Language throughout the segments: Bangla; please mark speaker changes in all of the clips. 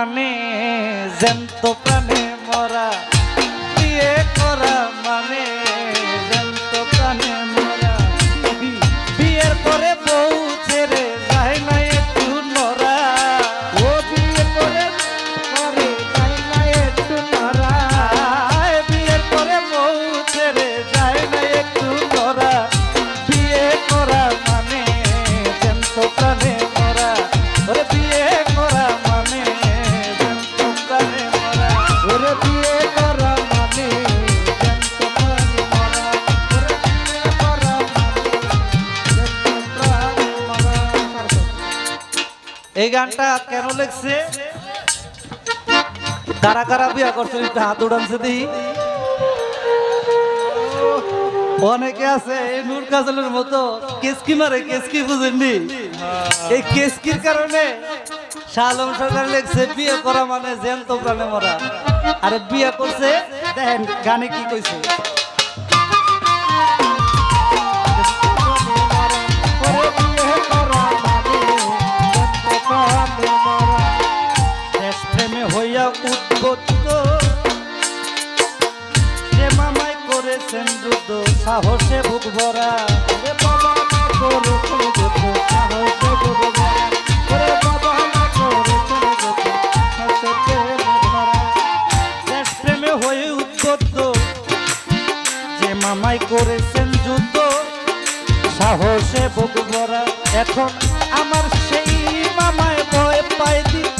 Speaker 1: মানে এই গানটা কেন লেখছে? কারা কারা বিয়া করছে? একটু হাত উড়ানছে দিই অনেকে আছে, এই নূর কাজলের মতো কেসকি মারে কেসকি বুঝেননি? এই কেসকির কারণে শালম সরকার লেখছে, বিয়ে করা মানে জ্যান্ত প্রাণে মরা। আরে বিয়ে করছে, দেখেন গানে কি কইছে? করেছেন যুদ্ধ, সাহসে বুক ভরা। হয়ে উদ্বুদ্ধ, যে মামাই করেছেন যুদ্ধ, সাহসে বুক ভরা। এখন আমার সেই মামায় ভয় পায় দিতে।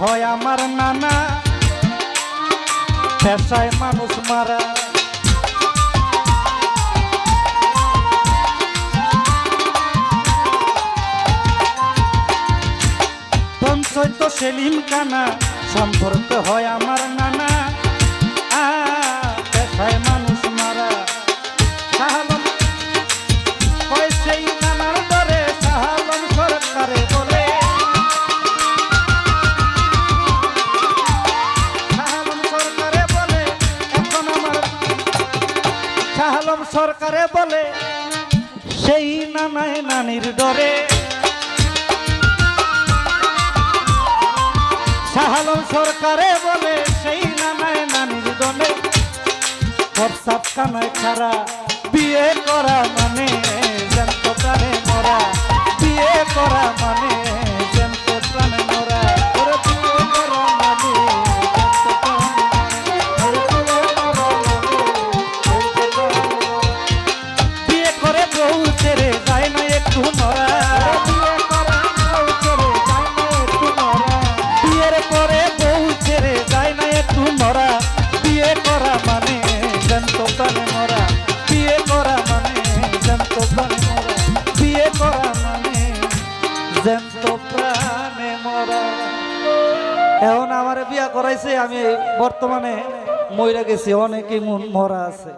Speaker 1: হয় আমার নানা। পেশায় মানুষ মারা। সঞ্চয় তো সেলিম কানা, সম্পর্ক হয় আমার নানা। পেশায় সরকারে বলে, সেই নানায় নানির ডরে। শাহালম সরকারে বলে, সেই নানায় নানির ডরে। হোয়াটসঅ্যাপ কানায় খারা, বিয়ে করা মানে এখন আমার বিয়া করাইছে আমি বর্তমানে মইরা গেছি অনেকে মরা আছে।